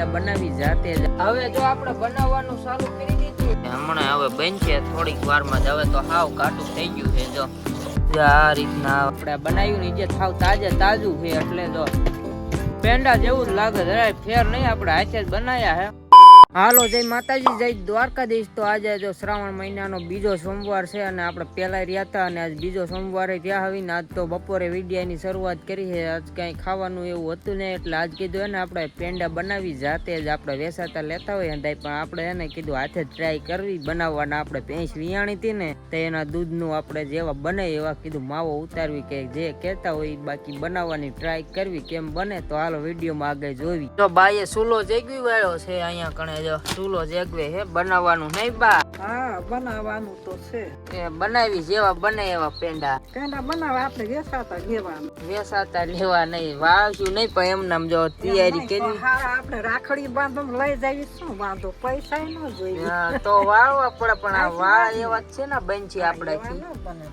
પેંડા બનાવી જાતે હવે જો આપણે બનાવવાનું ચાલુ કરી દીધું. હમણાં હવે બનશે, થોડીક વારમાં જ. હવે તો હાવ કાટું થઈ ગયું છે, જો. આ રીતના આપણે બનાવ્યું ને જે થાવ તાજે તાજું છે, એટલે જો. પેંડા જેવું જ લાગે, જરાય ફેર નહીં, આપણે હાથે જ બનાવ્યા હે. હાલો, જય માતાજી, જય દ્વારકાધીશ. તો આજે જો શ્રાવણ મહિનાનો બીજો સોમવાર છે અને આપણે પહેલાં રહ્યા હતા અને આજ બીજો સોમવારે ત્યાં આવીને આજ તો બપોરે વિડિયાની શરૂઆત કરી છે. આજ કાંઈ ખાવાનું એવું હતું નહીં, એટલે આજ કીધું એને આપણે પેંડા બનાવી, જાતે જ આપણે વેસાતા લેતા હોય અંદાય પણ આપણે એને કીધું હાથે ટ્રાય કરવી, બનાવવાના આપણે ભેંસ વિયાણી હતી ને, તો એના દૂધનું આપણે જેવા બને એવા કીધું માવો ઉતારવી કે જે કહેતા હોય બાકી બનાવવાની ટ્રાય કરવી, કેમ બને તો હાલો વિડીયોમાં આગળ જોવી. તો બાઈએ સૂલો જગવી વાળો છે, અહીંયા કણે જો ચૂલો જેગવે હે બનાવવાનું નહીં બા? હા બનાવવાનું તો છે. એ બનાવી જેવા બને એવા પેંડા. પેંડા બનાવવા આપણે વેસાતા લેવાના. વેસાતા લેવા નહીં વાવ્યું નહીં પણ એમ નામ જો તૈયારી કરી. આપણે રાખડી બાંધો લઈ જવી શું વાંધો? પૈસા ન જોઈએ. હા, તો વાળવા પડે પણ આ વાળ એવા છે ને બંચી આપણે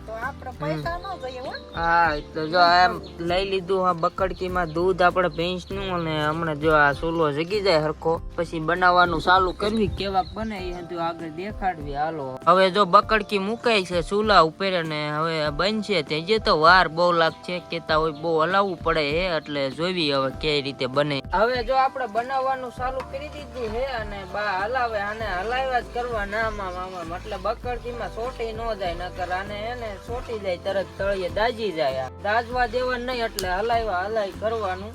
તો પૈસા ન જોઈએ હા. એટલે જો એમ લઈ લીધું આ બકડકીમાં દૂધ આપણે ભેંસનું અને હમણાં જો આ સૂલો જગી જાય હરખો પછી બનાવવાનું ચાલુ કરવી કેવા બને એ હતું આગળ દેખાડવી, હાલો. હવે જો બકડકી મુકાય છે, ચૂલા ઉપર ને હવે બનશે તે તો વાર બહુ લાગશે, કેતા હોય બહુ હલાવવું પડે હે, એટલે જોવી હવે કઈ રીતે બને. હવે જો આપણે બનાવવાનું ચાલુ કરી દીધું હે, અને બા હલાવે, આને હલાવ્યા જ કરવા ના મામા એટલે બકડકીમાં સોટી ન જાય, નકર આને એને સોટી જાય, તરત તળિયે દાજી જાય. દાજવા દેવા નહીં, એટલે હલાવ્યા, હલાઈ કરવાનું.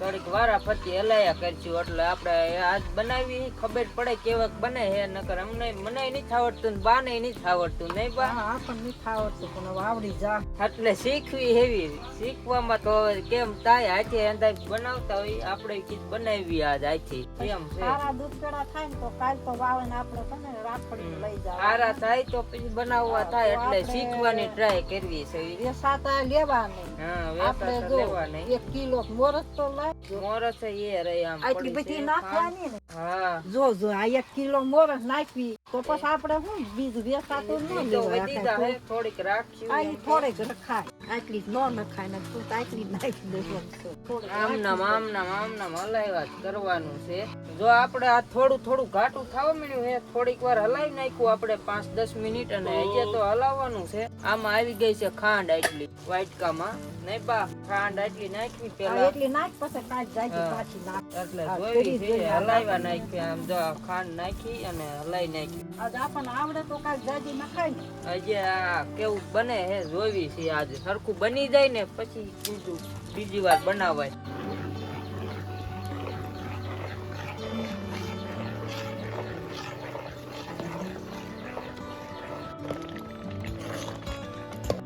થોડીક વારા ફરતી હલાયા કરશું એટલે આપણે આજ બનાવી ખબર પડે કેવાક બને હે નકર અમને મને નહીં આવડતું ને બાને નહીં આવડતું નહીં બા? હા નહીં આવડતું પણ આવડી જા. એટલે શીખવી હેવી શીખવામાં તો કેમ થાય હાથે અંદાજ બનાવતા હોય આપણે કીધ બનાવી આજ હાથી કેમ છે? સારા દૂધકડા થાય ને તો કાલ તો વાવે ને આપણે છે રાખડી લઈ જાવ. સારા થાય તો પછી બનાવવા થાય એટલે શીખવાની ટ્રાય કરવી છે. વેસાતા લેવાની. હા આપણે જો એક કિલો મોરસ તો મોરસ એ રહી આમ આટલી બધી. નાખવાની ને? હા. જો જો આ એક કિલો મોરસ નાખવી. તો પછી આપણે શું બીજું વેસાતું ન લેવાય. થોડીક રાખશું આ થોડીક રખાય આટલી ન નખાય ને તું આટલી નાખી દેજો આમ નામ આમ નામ આમ નામ હલાવ્યા કરવાનું છે. જો આપણે આ થોડું થોડું ઘાટું થવા મળ્યું છે થોડીક વાર હલાવી નાખ્યું આપણે પાંચ દસ મિનિટ અને હજી તો હલાવવાનું છે. આમાં આવી ગઈ છે ખાંડ આટલી વાટકામાં નહીં બા ખાંડ આટલી નાખવી પેલા. એટલી નાખ પછી કાચ જાય પાછી નાખ. એટલે હા, છે હલાવ્યા નાખી આમ જો ખાંડ નાખી અને હલાઈ નાખી. આજ આપણને આવડે તો કાચ જાજી નખાય ને હજી આ કેવું બને હે જોવી છે આજે. સરખું બની જાય ને પછી બીજું બીજી વાર બનાવાય.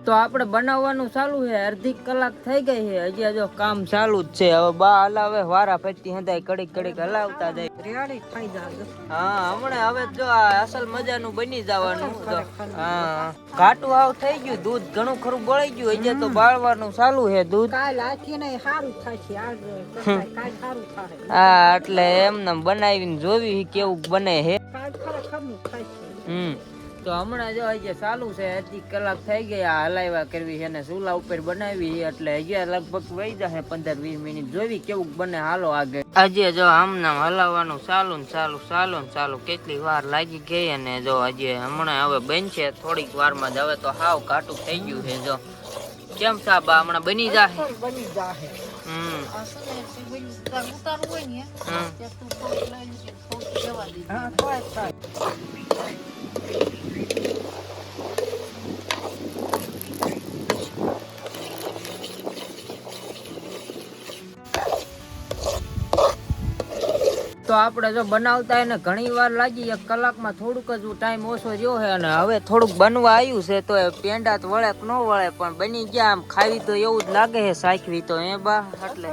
તો આપણે બનાવવાનું ચાલુ છે. અડધી કલાક થઈ ગઈ છે. હજી જો કામ ચાલુ જ છે. હવે બા હલાવે વારા ફેરતી હંધાય કડીક કડીક હલાવતા જાય. રેડી થઈ જાય. હા હમણાં હવે જો આ અસલ મજાનું બની જવાનું. હા ઘાટું આવ થઈ ગયું. દૂધ ઘણું ખરું બળી ગયું. હજી તો બાળવાનું ચાલુ છે દૂધ. કાલ આખી ને સારું કાલ હા એટલે એમને બનાવીને જોવી કેવું બને છે. હમ. તો હમણાં જો હજી ચાલુ છે અડધી કલાક થઈ ગયા હલાવ્યા કરવી છે અને ચૂલા ઉપર બનાવી એટલે હજી લગભગ વહી જશે પંદર વીસ મિનિટ. જોવી કેવું બને હાલો આગળ. હજી જો હમણાં હલાવવાનું ચાલુ ને ચાલુ ચાલુ ને ચાલુ. કેટલી વાર લાગી ગઈ અને જો હજી હમણાં હવે બનશે થોડીક વારમાં જ. હવે તો હાવ ઘાટું થઈ ગયું છે જો. કેમ સાબા હમણાં બની જાહે? બની જાહે. હમ. તું આપણે જો બનાવતા એને ઘણી વાર લાગી એક કલાકમાં થોડુંક જ ટાઈમ ઓછો રહ્યો છે અને હવે થોડુંક બનવા આવ્યું છે તો એ પેંડા તો વળે કે ન વળે પણ બની ગયા આમ ખાવી તો એવું જ લાગે છે સાખવી તો એ બા? એટલે.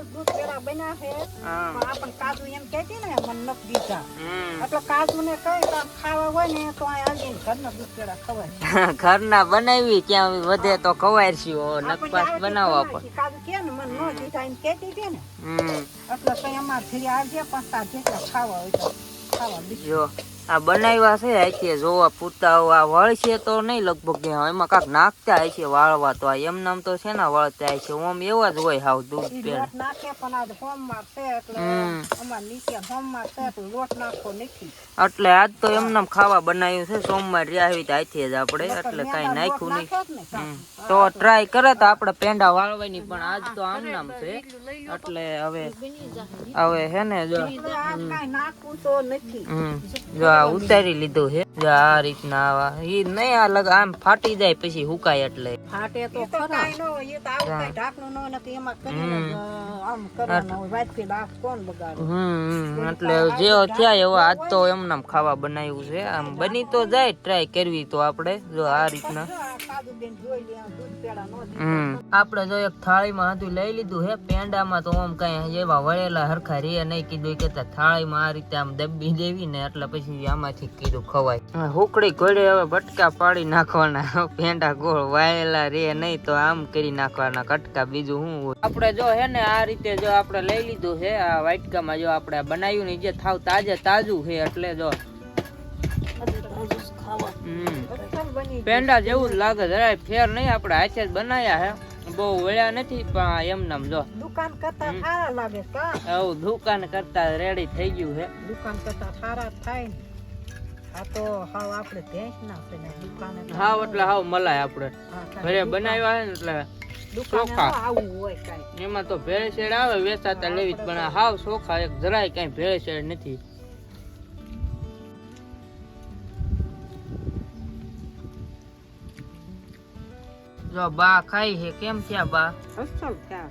પણ ઘરના બનાવી ત્યાં વધે તો કવારશું નકપાસ બનાવવા પણ કાજુ કે ને ન દીધા એમ કહેતી હતી ને. હમ. એટલે અમાર ઘરે આવજે પાંચ સાત જેટલા ખાવા હોય તો ખાવા દીધું જો આ બનાવ્યા છે આથી જોવા પૂરતા આ વળશે તો નહીં લગભગ એમાં કાંક નાખતા હોય છે વાળવા તો આ એમ નામ તો છે ને વળતા છે ઓમ એવા જ હોય હાવ દૂધ છે એટલે છે આજ તો એમને ખાવા બનાવ્યું છે સોમવાર રહ્યા તો આથી જ આપણે એટલે કાંઈ નાખ્યું નહીં. તો ટ્રાય કરે તો આપણે પેંડા વાળવાની પણ આજ તો આમ નામ છે એટલે હવે હવે હે ને જો જો આ ઉતારી લીધું છે આ રીતના આવા. એ નહીં આ લગ આમ ફાટી જાય પછી હુકાય એટલે. ફાટે તો ખરા. એ તો આવું કાંઈ ઢાંકણું ન હોય એમાં કરીને આમ કરવાનું હોય. વાટકી લાખ કોણ બગાડે? હમ હમ. એટલે જેવો થયા એવો આજ તો એમનામ ખાવા બનાવ્યું છે. આમ બની તો જાય ટ્રાય કરવી તો આપણે. જો આ રીતના. આપણે જો એક થાળીમાં હતું લઈ લીધું હે પેંડામાં તો આમ કઈ એવા વળેલા હરખા રે નહીં કીધું કે થાળીમાં આ રીતે આમ દબી દેવી ને એટલે પછી આમાંથી કીધું ખવાય. હુકડી ઘોડે હવે બટકા પાડી નાખવાના પેંડા ગોળ વાયેલા રે નહીં તો આમ કરી નાખવાના કટકા બીજું શું હોય. આપણે જો હે ને આ રીતે જો આપણે લઈ લીધું છે આ વાટકામાં જો આપણે બનાવ્યું ને જે થાવ તાજે તાજું છે એટલે જો પેંડા જેવું જ લાગે જરાય ફેર નહીં. આપણે હાથે જ બનાવ્યા હે. બહુ વળ્યા નથી પણ એમ નામ જો. દુકાન કરતા સારા લાગે કા? આવું દુકાન કરતા રેડી થઈ ગયું હે. દુકાન કરતા સારા થાય આ તો હાવ આપણે ભેંસ ના છે ને દુકાને હાવ એટલે હાવ. મલાય આપણે. હા, ઘરે બનાવ્યા છે ને એટલે ચોખા. આવું હોય કાંઈ. એમાં તો ભેળસેળ આવે વેચાતા લેવી પણ હાવ ચોખા એક જરાય કઈ ભેળસેળ નથી. જો બા ખાઈ હે કેમ થયા બા? અસલ થયા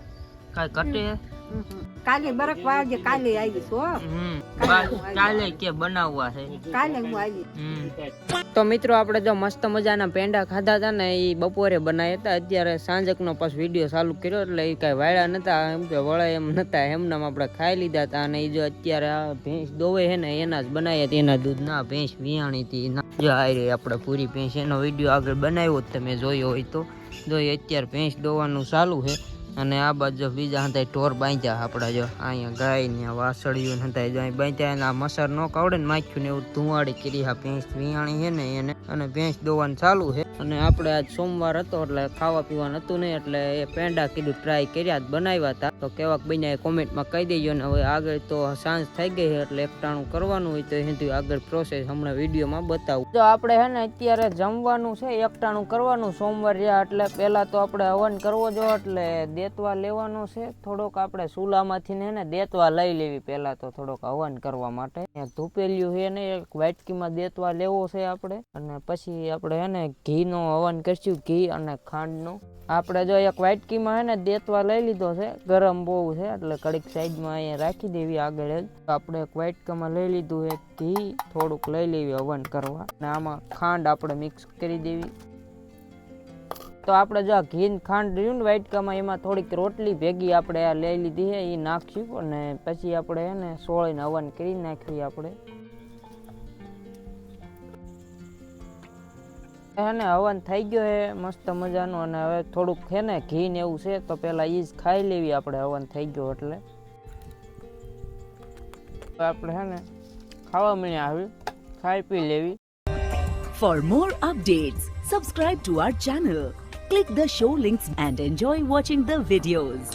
કાઈ હમ. કાલે બરક વાગે કાલે આવી છો ચાલે કે બનાવવા છે? કાલે હું આવી તો મિત્રો આપણે જો મસ્ત મજાના પેંડા ખાધા હતા ને એ બપોરે બનાવ્યા હતા. અત્યારે સાંજકનો પાછો વીડિયો ચાલુ કર્યો એટલે એ કાંઈ વાળ્યા નતા એમ કે વળા એમ નતા એમનામ આપણે ખાઈ લીધા હતા. અને એ જો અત્યારે આ ભેંસ દોવે છે ને એના જ બનાવ્યા હતા. એના દૂધ ના ભેંસ વિયાણી હતી. ના જો આ આપણે પૂરી ભેંસ એનો વીડિયો આગળ બનાવ્યો જ તમે જોયો હોય તો. જો અત્યારે ભેંસ દોવાનું ચાલુ છે. અને આ બાજુ બીજા હતા ઢોર બાંધ્યા આપણા જો. અહીંયા ગાય ને વાસળીઓ હતા જો બાંધ્યા અને આ મસર ન કાવડે ને માખ્યું ને એવું ધુવાડી કરી આ ભેંસ વિયાણી છે ને એને. અને ભેંસ દોવાનું ચાલુ છે. અને આપણે આજ સોમવાર હતો એટલે ખાવા પીવાનું હતું નહીં એટલે એ પેંડા કીધું ટ્રાય કર્યા બનાવ્યા હતા. તો કેવાક બન્યા કોમેન્ટમાં કહી દેજો ને હવે આગળ તો સાંજ થઈ ગઈ એટલે એકટાણું કરવાનું હોય તો એથી આગળ પ્રોસેસ હમણાં વિડીયોમાં બતાવું. તો આપણે હે ને અત્યારે જમવાનું છે, એકટાણું કરવાનું. સોમવાર રહ્યા એટલે પહેલા તો આપણે હવન કરવો જો એટલે દેતવા લેવાનો છે. થોડોક આપણે ચૂલામાંથી ને દેતવા લઈ લેવી પહેલા તો થોડોક હવન કરવા માટે. ધૂપેલિયું છે ને, એક વાટકીમાં દેતવા લેવો છે આપણે. અને પછી આપણે હે ને ઘીનો હવન કરશું, ઘી અને ખાંડનું. આપણે જો એક વાટકીમાં હે ને દેતવા લઈ લીધો છે, ગરમ બહુ છે, એટલે કડીક સાઈડમાં અહીંયા રાખી દેવી આગળ જ. આપણે એક વાટકામાં લઈ લીધું છે ઘી, થોડુંક લઈ લેવી હવન કરવા. અને આમાં ખાંડ આપણે મિક્સ કરી દેવી. તો આપણે જો આ ઘી ખાંડ રહ્યું ને વાટકામાં, એમાં થોડીક રોટલી ભેગી આપણે આ લઈ લીધી છે એ નાખ્યું. અને પછી આપણે એને સોળીને હવન કરી નાખવી આપણે. હે ને હવન થઈ ગયો છે મસ્ત મજાનું અને હવે થોડુંક છે ને ઘી ને એવું છે તો પેલા ઈ જ ખાઈ લેવી આપણે હવન થઈ ગયો એટલે આપણે હે ને ખાવા મળ્યા આવી ખાઈ પી લેવી For more updates, subscribe to our channel, click the show links and enjoy watching the videos.